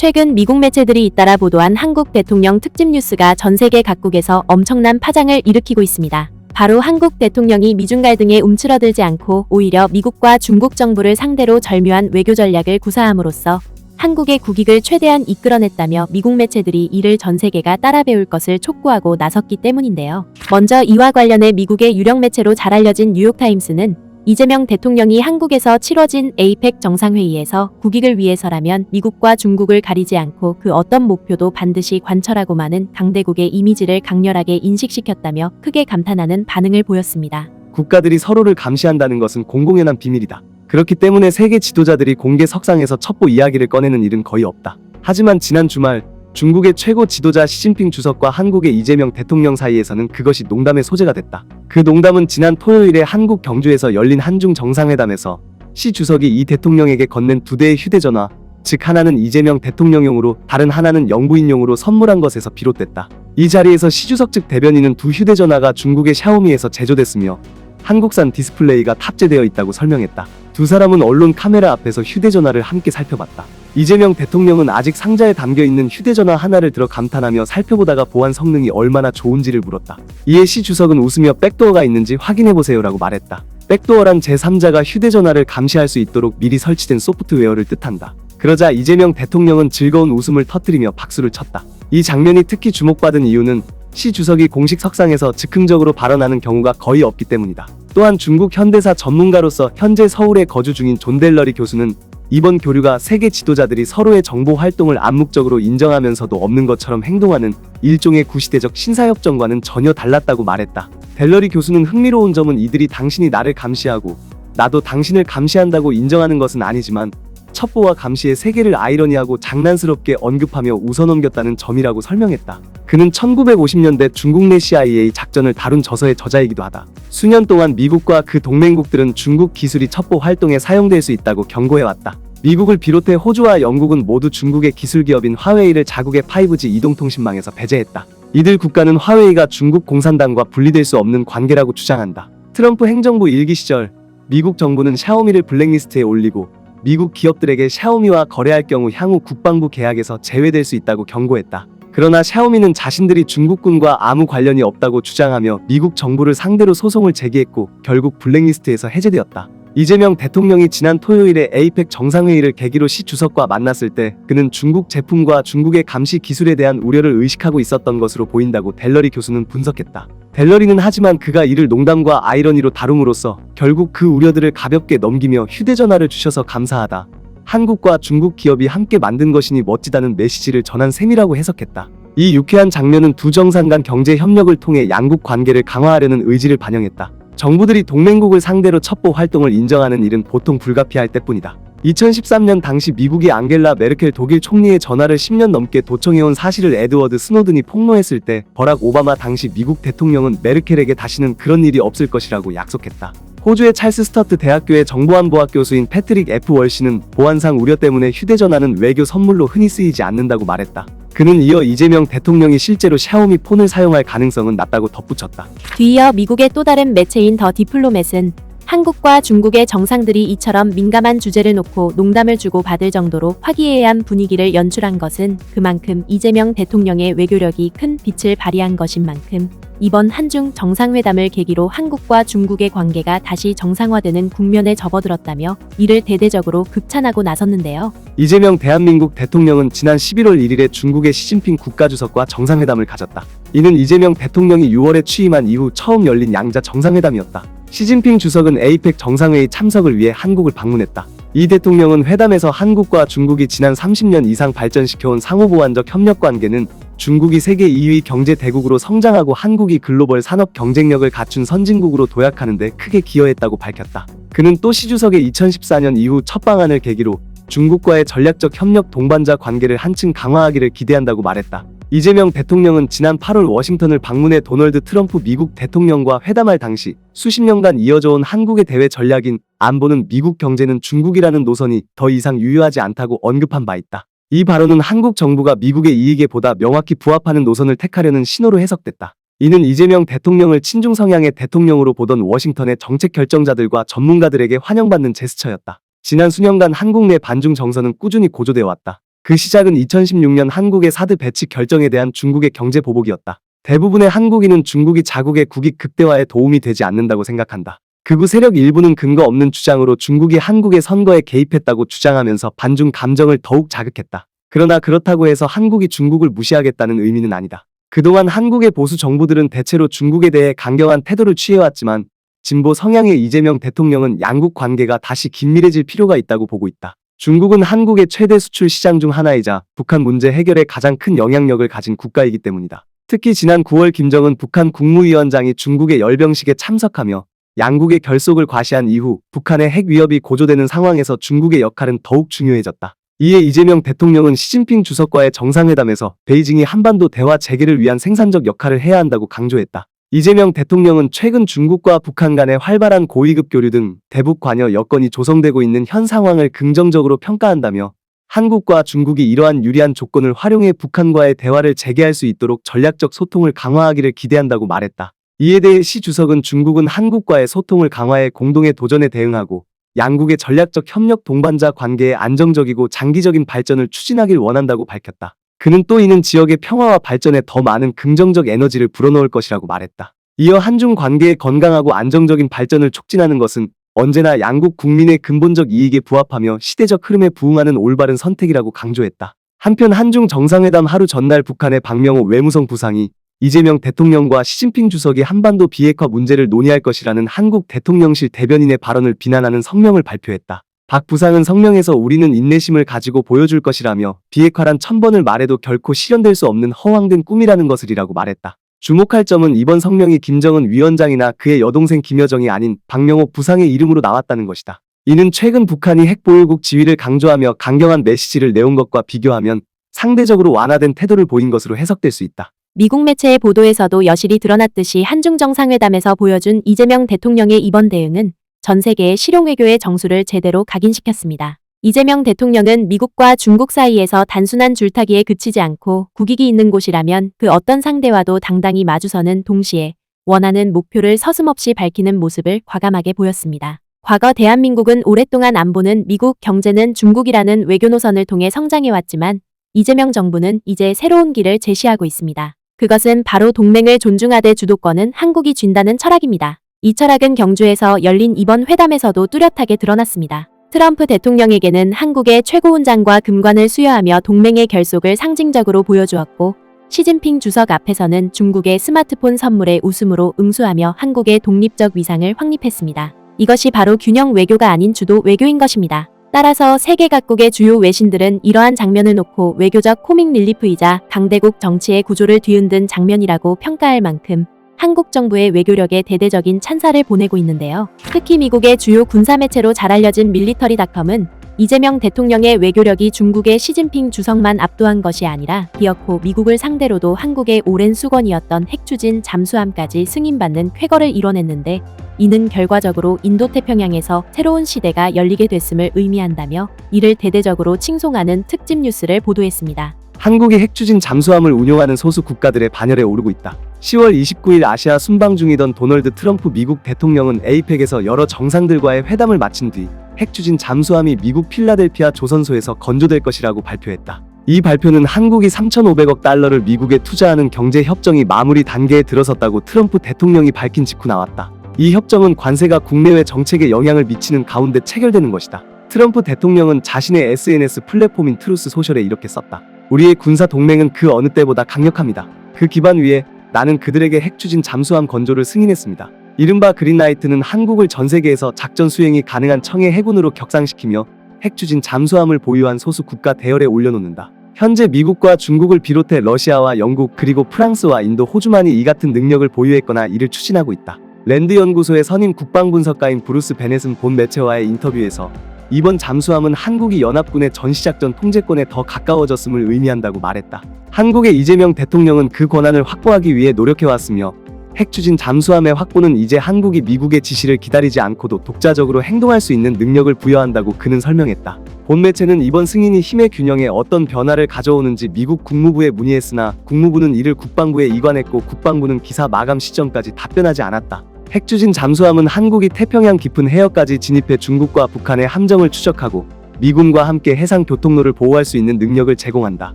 최근 미국 매체들이 잇따라 보도한 한국 대통령 특집 뉴스가 전 세계 각국에서 엄청난 파장을 일으키고 있습니다. 바로 한국 대통령이 미중 갈등에 움츠러들지 않고 오히려 미국과 중국 정부를 상대로 절묘한 외교 전략을 구사함으로써 한국의 국익을 최대한 이끌어냈다며 미국 매체들이 이를 전 세계가 따라 배울 것을 촉구하고 나섰기 때문인데요. 먼저 이와 관련해 미국의 유력 매체로 잘 알려진 뉴욕타임스는 이재명 대통령이 한국에서 치러진 에이펙 정상회의에서 국익을 위해서라면 미국과 중국을 가리지 않고 그 어떤 목표도 반드시 관철하고 마는 강대국의 이미지를 강렬하게 인식시켰다며 크게 감탄하는 반응을 보였습니다. 국가들이 서로를 감시한다는 것은 공공연한 비밀이다. 그렇기 때문에 세계 지도자들이 공개 석상에서 첩보 이야기를 꺼내는 일은 거의 없다. 하지만 지난 주말 중국의 최고 지도자 시진핑 주석과 한국의 이재명 대통령 사이에서는 그것이 농담의 소재가 됐다. 그 농담은 지난 토요일에 한국 경주에서 열린 한중 정상회담에서 시 주석이 이 대통령에게 건넨 두 대의 휴대전화, 즉 하나는 이재명 대통령용으로 다른 하나는 영부인용으로 선물한 것에서 비롯됐다. 이 자리에서 시 주석 측 대변인은 두 휴대전화가 중국의 샤오미에서 제조됐으며 한국산 디스플레이가 탑재되어 있다고 설명했다. 두 사람은 언론 카메라 앞에서 휴대전화를 함께 살펴봤다. 이재명 대통령은 아직 상자에 담겨 있는 휴대전화 하나를 들어 감탄하며 살펴보다가 보안 성능이 얼마나 좋은지를 물었다. 이에 시 주석은 웃으며 백도어가 있는지 확인해보세요라고 말했다. 백도어란 제3자가 휴대전화를 감시할 수 있도록 미리 설치된 소프트웨어를 뜻한다. 그러자 이재명 대통령은 즐거운 웃음을 터뜨리며 박수를 쳤다. 이 장면이 특히 주목받은 이유는 시 주석이 공식 석상에서 즉흥적으로 발언하는 경우가 거의 없기 때문이다. 또한 중국 현대사 전문가로서 현재 서울에 거주 중인 존 델러리 교수는 이번 교류가 세계 지도자들이 서로의 정보 활동을 암묵적으로 인정하면서도 없는 것처럼 행동하는 일종의 구시대적 신사협정과는 전혀 달랐다고 말했다. 델러리 교수는 흥미로운 점은 이들이 당신이 나를 감시하고 나도 당신을 감시한다고 인정하는 것은 아니지만 첩보와 감시의 세계를 아이러니하고 장난스럽게 언급하며 웃어넘겼다는 점이라고 설명했다. 그는 1950년대 중국 내 CIA 작전을 다룬 저서의 저자이기도 하다. 수년 동안 미국과 그 동맹국들은 중국 기술이 첩보 활동에 사용될 수 있다고 경고해왔다. 미국을 비롯해 호주와 영국은 모두 중국의 기술 기업인 화웨이를 자국의 5G 이동통신망에서 배제했다. 이들 국가는 화웨이가 중국 공산당과 분리될 수 없는 관계라고 주장한다. 트럼프 행정부 일기 시절 미국 정부는 샤오미를 블랙리스트에 올리고 미국 기업들에게 샤오미와 거래할 경우 향후 국방부 계약에서 제외될 수 있다고 경고했다. 그러나 샤오미는 자신들이 중국군과 아무 관련이 없다고 주장하며 미국 정부를 상대로 소송을 제기했고 결국 블랙리스트에서 해제되었다. 이재명 대통령이 지난 토요일에 에이펙 정상회의를 계기로 시 주석과 만났을 때 그는 중국 제품과 중국의 감시 기술에 대한 우려를 의식하고 있었던 것으로 보인다고 델러리 교수는 분석했다. 델러리는 하지만 그가 이를 농담과 아이러니로 다룸으로써 결국 그 우려들을 가볍게 넘기며 휴대전화를 주셔서 감사하다. 한국과 중국 기업이 함께 만든 것이니 멋지다는 메시지를 전한 셈이라고 해석했다. 이 유쾌한 장면은 두 정상 간 경제 협력을 통해 양국 관계를 강화하려는 의지를 반영했다. 정부들이 동맹국을 상대로 첩보 활동을 인정하는 일은 보통 불가피할 때뿐이다. 2013년 당시 미국이 앙겔라 메르켈 독일 총리의 전화를 10년 넘게 도청해온 사실을 에드워드 스노든이 폭로했을 때 버락 오바마 당시 미국 대통령은 메르켈에게 다시는 그런 일이 없을 것이라고 약속했다. 호주의 찰스 스터트 대학교의 정보안보학 교수인 패트릭 F 월시는 보안상 우려 때문에 휴대전화는 외교 선물로 흔히 쓰이지 않는다고 말했다. 그는 이어 이재명 대통령이 실제로 샤오미 폰을 사용할 가능성은 낮다고 덧붙였다. 뒤이어 미국의 또 다른 매체인 더 디플로맷은 한국과 중국의 정상들이 이처럼 민감한 주제를 놓고 농담을 주고 받을 정도로 화기애애한 분위기를 연출한 것은 그만큼 이재명 대통령의 외교력이 큰 빛을 발휘한 것인 만큼 이번 한중 정상회담을 계기로 한국과 중국의 관계가 다시 정상화되는 국면에 접어들었다며 이를 대대적으로 극찬하고 나섰는데요. 이재명 대한민국 대통령은 지난 11월 1일에 중국의 시진핑 국가주석과 정상회담을 가졌다. 이는 이재명 대통령이 6월에 취임한 이후 처음 열린 양자 정상회담이었다. 시진핑 주석은 에이펙 정상회의 참석을 위해 한국을 방문했다. 이 대통령은 회담에서 한국과 중국이 지난 30년 이상 발전시켜온 상호보완적 협력 관계는 중국이 세계 2위 경제 대국으로 성장하고 한국이 글로벌 산업 경쟁력을 갖춘 선진국으로 도약하는데 크게 기여했다고 밝혔다. 그는 또 시 주석의 2014년 이후 첫 방안을 계기로 중국과의 전략적 협력 동반자 관계를 한층 강화하기를 기대한다고 말했다. 이재명 대통령은 지난 8월 워싱턴을 방문해 도널드 트럼프 미국 대통령과 회담할 당시 수십 년간 이어져온 한국의 대외 전략인 안보는 미국 경제는 중국이라는 노선이 더 이상 유효하지 않다고 언급한 바 있다. 이 발언은 한국 정부가 미국의 이익에 보다 명확히 부합하는 노선을 택하려는 신호로 해석됐다. 이는 이재명 대통령을 친중 성향의 대통령으로 보던 워싱턴의 정책 결정자들과 전문가들에게 환영받는 제스처였다. 지난 수년간 한국 내 반중 정서는 꾸준히 고조되어 왔다. 그 시작은 2016년 한국의 사드 배치 결정에 대한 중국의 경제 보복이었다. 대부분의 한국인은 중국이 자국의 국익 극대화에 도움이 되지 않는다고 생각한다. 극우 세력 일부는 근거 없는 주장으로 중국이 한국의 선거에 개입했다고 주장하면서 반중 감정을 더욱 자극했다. 그러나 그렇다고 해서 한국이 중국을 무시하겠다는 의미는 아니다. 그동안 한국의 보수 정부들은 대체로 중국에 대해 강경한 태도를 취해왔지만 진보 성향의 이재명 대통령은 양국 관계가 다시 긴밀해질 필요가 있다고 보고 있다. 중국은 한국의 최대 수출 시장 중 하나이자 북한 문제 해결에 가장 큰 영향력을 가진 국가이기 때문이다. 특히 지난 9월 김정은 북한 국무위원장이 중국의 열병식에 참석하며 양국의 결속을 과시한 이후 북한의 핵 위협이 고조되는 상황에서 중국의 역할은 더욱 중요해졌다. 이에 이재명 대통령은 시진핑 주석과의 정상회담에서 베이징이 한반도 대화 재개를 위한 생산적 역할을 해야 한다고 강조했다. 이재명 대통령은 최근 중국과 북한 간의 활발한 고위급 교류 등 대북 관여 여건이 조성되고 있는 현 상황을 긍정적으로 평가한다며 한국과 중국이 이러한 유리한 조건을 활용해 북한과의 대화를 재개할 수 있도록 전략적 소통을 강화하기를 기대한다고 말했다. 이에 대해 시 주석은 중국은 한국과의 소통을 강화해 공동의 도전에 대응하고 양국의 전략적 협력 동반자 관계의 안정적이고 장기적인 발전을 추진하길 원한다고 밝혔다. 그는 또 이는 지역의 평화와 발전에 더 많은 긍정적 에너지를 불어넣을 것이라고 말했다. 이어 한중 관계의 건강하고 안정적인 발전을 촉진하는 것은 언제나 양국 국민의 근본적 이익에 부합하며 시대적 흐름에 부응하는 올바른 선택이라고 강조했다. 한편 한중 정상회담 하루 전날 북한의 박명호 외무성 부상이 이재명 대통령과 시진핑 주석이 한반도 비핵화 문제를 논의할 것이라는 한국 대통령실 대변인의 발언을 비난하는 성명을 발표했다. 박 부상은 성명에서 우리는 인내심을 가지고 보여줄 것이라며 비핵화란 천 번을 말해도 결코 실현될 수 없는 허황된 꿈이라는 것을이라고 말했다. 주목할 점은 이번 성명이 김정은 위원장이나 그의 여동생 김여정이 아닌 박명호 부상의 이름으로 나왔다는 것이다. 이는 최근 북한이 핵보유국 지위를 강조하며 강경한 메시지를 내온 것과 비교하면 상대적으로 완화된 태도를 보인 것으로 해석될 수 있다. 미국 매체의 보도에서도 여실히 드러났듯이 한중 정상회담에서 보여준 이재명 대통령의 이번 대응은 전 세계의 실용외교의 정수를 제대로 각인시켰습니다. 이재명 대통령은 미국과 중국 사이에서 단순한 줄타기에 그치지 않고 국익이 있는 곳이라면 그 어떤 상대와도 당당히 마주서는 동시에 원하는 목표를 서슴없이 밝히는 모습을 과감하게 보였습니다. 과거 대한민국은 오랫동안 안보는 미국, 경제는 중국이라는 외교 노선을 통해 성장해왔지만 이재명 정부는 이제 새로운 길을 제시하고 있습니다. 그것은 바로 동맹을 존중하되 주도권은 한국이 쥔다는 철학입니다. 이 철학은 경주에서 열린 이번 회담에서도 뚜렷하게 드러났습니다. 트럼프 대통령에게는 한국의 최고훈장과 금관을 수여하며 동맹의 결속을 상징적으로 보여주었고, 시진핑 주석 앞에서는 중국의 스마트폰 선물에 웃음으로 응수하며 한국의 독립적 위상을 확립했습니다. 이것이 바로 균형 외교가 아닌 주도 외교인 것입니다. 따라서 세계 각국의 주요 외신들은 이러한 장면을 놓고 외교적 코믹 릴리프이자 강대국 정치의 구조를 뒤흔든 장면이라고 평가할 만큼 한국 정부의 외교력에 대대적인 찬사를 보내고 있는데요. 특히 미국의 주요 군사 매체로 잘 알려진 밀리터리닷컴은 이재명 대통령의 외교력이 중국의 시진핑 주석만 압도한 것이 아니라 기어코 미국을 상대로도 한국의 오랜 수건이었던 핵추진 잠수함까지 승인받는 쾌거를 이뤄냈는데 이는 결과적으로 인도태평양에서 새로운 시대가 열리게 됐음을 의미한다며 이를 대대적으로 칭송하는 특집 뉴스를 보도했습니다. 한국이 핵추진 잠수함을 운용하는 소수 국가들의 반열에 오르고 있다. 10월 29일 아시아 순방 중이던 도널드 트럼프 미국 대통령은 에이펙에서 여러 정상들과의 회담을 마친 뒤 핵추진 잠수함이 미국 필라델피아 조선소에서 건조될 것이라고 발표했다. 이 발표는 한국이 3,500억 달러를 미국에 투자하는 경제 협정이 마무리 단계에 들어섰다고 트럼프 대통령이 밝힌 직후 나왔다. 이 협정은 관세가 국내외 정책에 영향을 미치는 가운데 체결되는 것이다. 트럼프 대통령은 자신의 SNS 플랫폼인 트루스 소셜에 이렇게 썼다. 우리의 군사 동맹은 그 어느 때보다 강력합니다. 그 기반 위에 나는 그들에게 핵추진 잠수함 건조를 승인했습니다. 이른바 그린라이트는 한국을 전 세계에서 작전 수행이 가능한 청해 해군으로 격상시키며 핵추진 잠수함을 보유한 소수 국가 대열에 올려놓는다. 현재 미국과 중국을 비롯해 러시아와 영국 그리고 프랑스와 인도, 호주만이 이 같은 능력을 보유했거나 이를 추진하고 있다. 랜드 연구소의 선임 국방분석가인 브루스 베넷은 본 매체와의 인터뷰에서 이번 잠수함은 한국이 연합군의 전시작전 통제권에 더 가까워졌음을 의미한다고 말했다. 한국의 이재명 대통령은 그 권한을 확보하기 위해 노력해왔으며 핵추진 잠수함의 확보는 이제 한국이 미국의 지시를 기다리지 않고도 독자적으로 행동할 수 있는 능력을 부여한다고 그는 설명했다. 본 매체는 이번 승인이 힘의 균형에 어떤 변화를 가져오는지 미국 국무부에 문의했으나 국무부는 이를 국방부에 이관했고 국방부는 기사 마감 시점까지 답변하지 않았다. 핵추진 잠수함은 한국이 태평양 깊은 해역까지 진입해 중국과 북한의 함정을 추적하고 미군과 함께 해상 교통로를 보호할 수 있는 능력을 제공한다.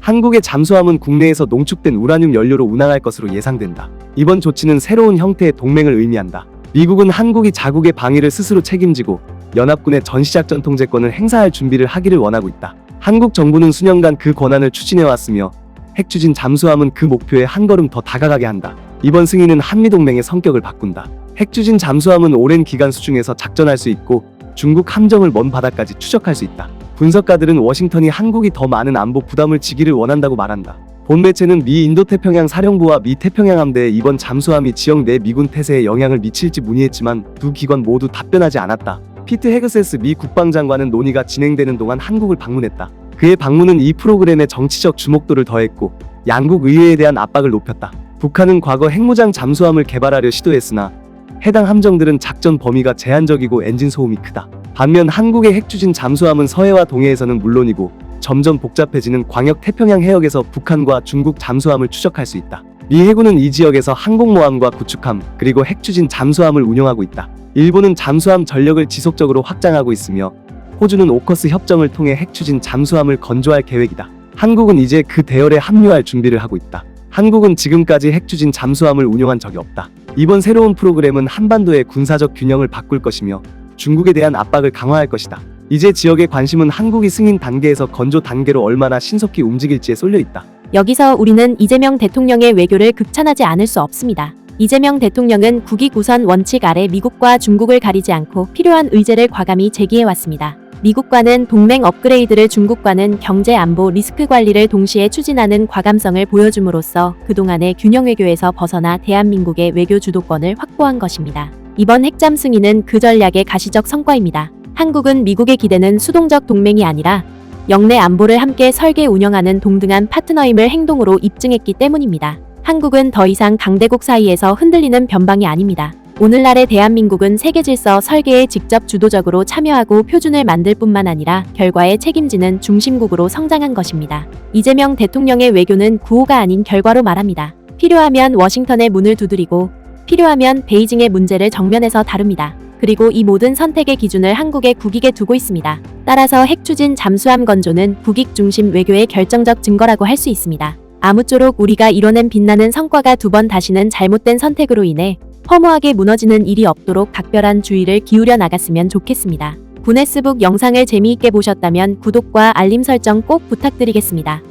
한국의 잠수함은 국내에서 농축된 우라늄 연료로 운항할 것으로 예상된다. 이번 조치는 새로운 형태의 동맹을 의미한다. 미국은 한국이 자국의 방위를 스스로 책임지고 연합군의 전시작 전 통제권을 행사할 준비를 하기를 원하고 있다. 한국 정부는 수년간 그 권한을 추진해왔으며 핵추진 잠수함은 그 목표에 한 걸음 더 다가가게 한다. 이번 승인은 한미동맹의 성격을 바꾼다. 핵추진 잠수함은 오랜 기간 수중에서 작전할 수 있고 중국 함정을 먼 바다까지 추적할 수 있다. 분석가들은 워싱턴이 한국이 더 많은 안보 부담을 지기를 원한다고 말한다. 본 매체는 미 인도태평양 사령부와 미 태평양 함대의 이번 잠수함이 지역 내 미군 태세에 영향을 미칠지 문의했지만 두 기관 모두 답변하지 않았다. 피트 헤그세스 미 국방장관은 논의가 진행되는 동안 한국을 방문했다. 그의 방문은 이 프로그램의 정치적 주목도를 더했고 양국 의회에 대한 압박을 높였다. 북한은 과거 핵무장 잠수함을 개발하려 시도했으나 해당 함정들은 작전 범위가 제한적이고 엔진 소음이 크다. 반면 한국의 핵추진 잠수함은 서해와 동해에서는 물론이고 점점 복잡해지는 광역 태평양 해역에서 북한과 중국 잠수함을 추적할 수 있다. 미 해군은 이 지역에서 항공모함과 구축함 그리고 핵추진 잠수함을 운용하고 있다. 일본은 잠수함 전력을 지속적으로 확장하고 있으며 호주는 오커스 협정을 통해 핵추진 잠수함을 건조할 계획이다. 한국은 이제 그 대열에 합류할 준비를 하고 있다. 한국은 지금까지 핵추진 잠수함을 운용한 적이 없다. 이번 새로운 프로그램은 한반도의 군사적 균형을 바꿀 것이며 중국에 대한 압박을 강화할 것이다. 이제 지역의 관심은 한국이 승인 단계에서 건조 단계로 얼마나 신속히 움직일지에 쏠려 있다. 여기서 우리는 이재명 대통령의 외교를 극찬하지 않을 수 없습니다. 이재명 대통령은 국익 우선 원칙 아래 미국과 중국을 가리지 않고 필요한 의제를 과감히 제기해왔습니다. 미국과는 동맹 업그레이드를 중국과는 경제 안보 리스크 관리를 동시에 추진하는 과감성을 보여줌으로써 그동안의 균형 외교에서 벗어나 대한민국의 외교 주도권을 확보한 것입니다. 이번 핵잠 승인은 그 전략의 가시적 성과입니다. 한국은 미국의 기대는 수동적 동맹이 아니라 영내 안보를 함께 설계 운영하는 동등한 파트너임을 행동으로 입증했기 때문입니다. 한국은 더 이상 강대국 사이에서 흔들리는 변방이 아닙니다. 오늘날의 대한민국은 세계 질서 설계에 직접 주도적으로 참여하고 표준을 만들 뿐만 아니라 결과에 책임지는 중심국으로 성장한 것입니다. 이재명 대통령의 외교는 구호가 아닌 결과로 말합니다. 필요하면 워싱턴의 문을 두드리고 필요하면 베이징의 문제를 정면에서 다룹니다. 그리고 이 모든 선택의 기준을 한국의 국익에 두고 있습니다. 따라서 핵 추진 잠수함 건조는 국익 중심 외교의 결정적 증거라고 할 수 있습니다. 아무쪼록 우리가 이뤄낸 빛나는 성과가 두 번 다시는 잘못된 선택으로 인해 허무하게 무너지는 일이 없도록 각별한 주의를 기울여 나갔으면 좋겠습니다. 구네스북 영상을 재미있게 보셨다면 구독과 알림 설정 꼭 부탁드리겠습니다.